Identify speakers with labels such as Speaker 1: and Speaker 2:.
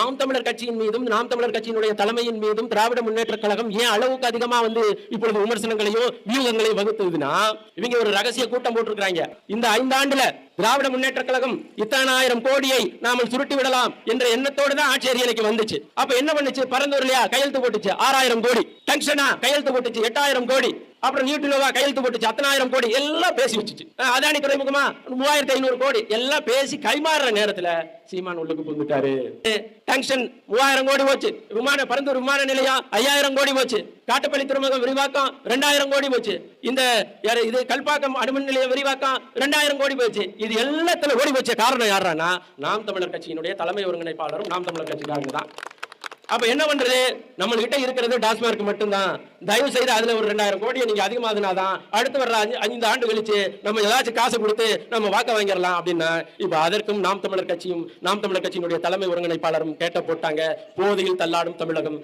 Speaker 1: நாம் தமிழர் கட்சியின் மீதும் நாம் தமிழர் கட்சியினுடைய தலைமையின் மீதும் திராவிட முன்னேற்ற கழகம் ஏன் அளவுக்கு அதிகமா வந்து இப்பொழுது விமர்சனங்களையும் வியூகங்களையும் வகுத்துதுன்னா இவங்க ஒரு ரகசிய கூட்டம் போட்டிருக்கிறாங்க. இந்த ஐந்தாண்டுல திராவிட முன்னேற்ற கழகம் இத்தனாயிரம் கோடியை நாம சுருட்டி விடலாம் என்ற எண்ணத்தோடு தான் ஆட்சி அறியலைக்கு வந்துச்சு. அப்ப என்ன பண்ணுச்சு? பரந்தூர்லயா கையெழுத்து போட்டுச்சு. ஆறாயிரம் கோடி. டென்ஷனா கையெழுத்து போட்டுச்சு. எட்டாயிரம் கோடி. அப்புறம் நியூட்ரினோவா கையெழுத்து போட்டுச்சு அத்தனாயிரம் கோடி எல்லாம் பேசி வச்சுச்சு. அதானி துறைமுகமா? மூவாயிரத்தி ஐநூறு கோடி எல்லாம் பேசி கைமாறுற நேரத்துல சீமான் உள்ளுக்கு புகுந்துட்டாரு. டங்ஷன் மூவாயிரம் கோடி போச்சு விமான பரந்தூர் விமான நிலையம் ஐயாயிரம் கோடி போச்சு காட்டுப்பள்ளி துறைமுகம் விரிவாக்கம் ரெண்டாயிரம் கோடி போச்சு இந்த இது கல்பாக்கம் அனுமன் நிலையம் விரிவாக்கம் ரெண்டாயிரம் கோடி போச்சு இது எல்லாத்துல ஓடி போச்ச காரணம் யாரானா நாம் தமிழர் கட்சியினுடைய தலைமை ஒருங்கிணைப்பாளரும் நாம் தமிழர் கட்சிக்காரங்க தான். அப்ப என்ன பண்றது? நம்மள்கிட்ட இருக்கிறது டாஸ்மார்க் மட்டும்தான். தயவு செய்து அதுல ஒரு ரெண்டாயிரம் கோடியை நீங்க அதிகமாதுனாதான் அடுத்து வர்ற அஞ்சு ஐந்து ஆண்டு கழிச்சு நம்ம ஏதாச்சும் காசு கொடுத்து நம்ம வாக்க வாங்கிடலாம் அப்படின்னா இப்ப அதற்கும் நாம் தமிழர் கட்சியும் நாம் தமிழர் கட்சியினுடைய தலைமை ஒருங்கிணைப்பாளரும் கேட்ட போட்டாங்க. போதையில் தள்ளாடும் தமிழகம்.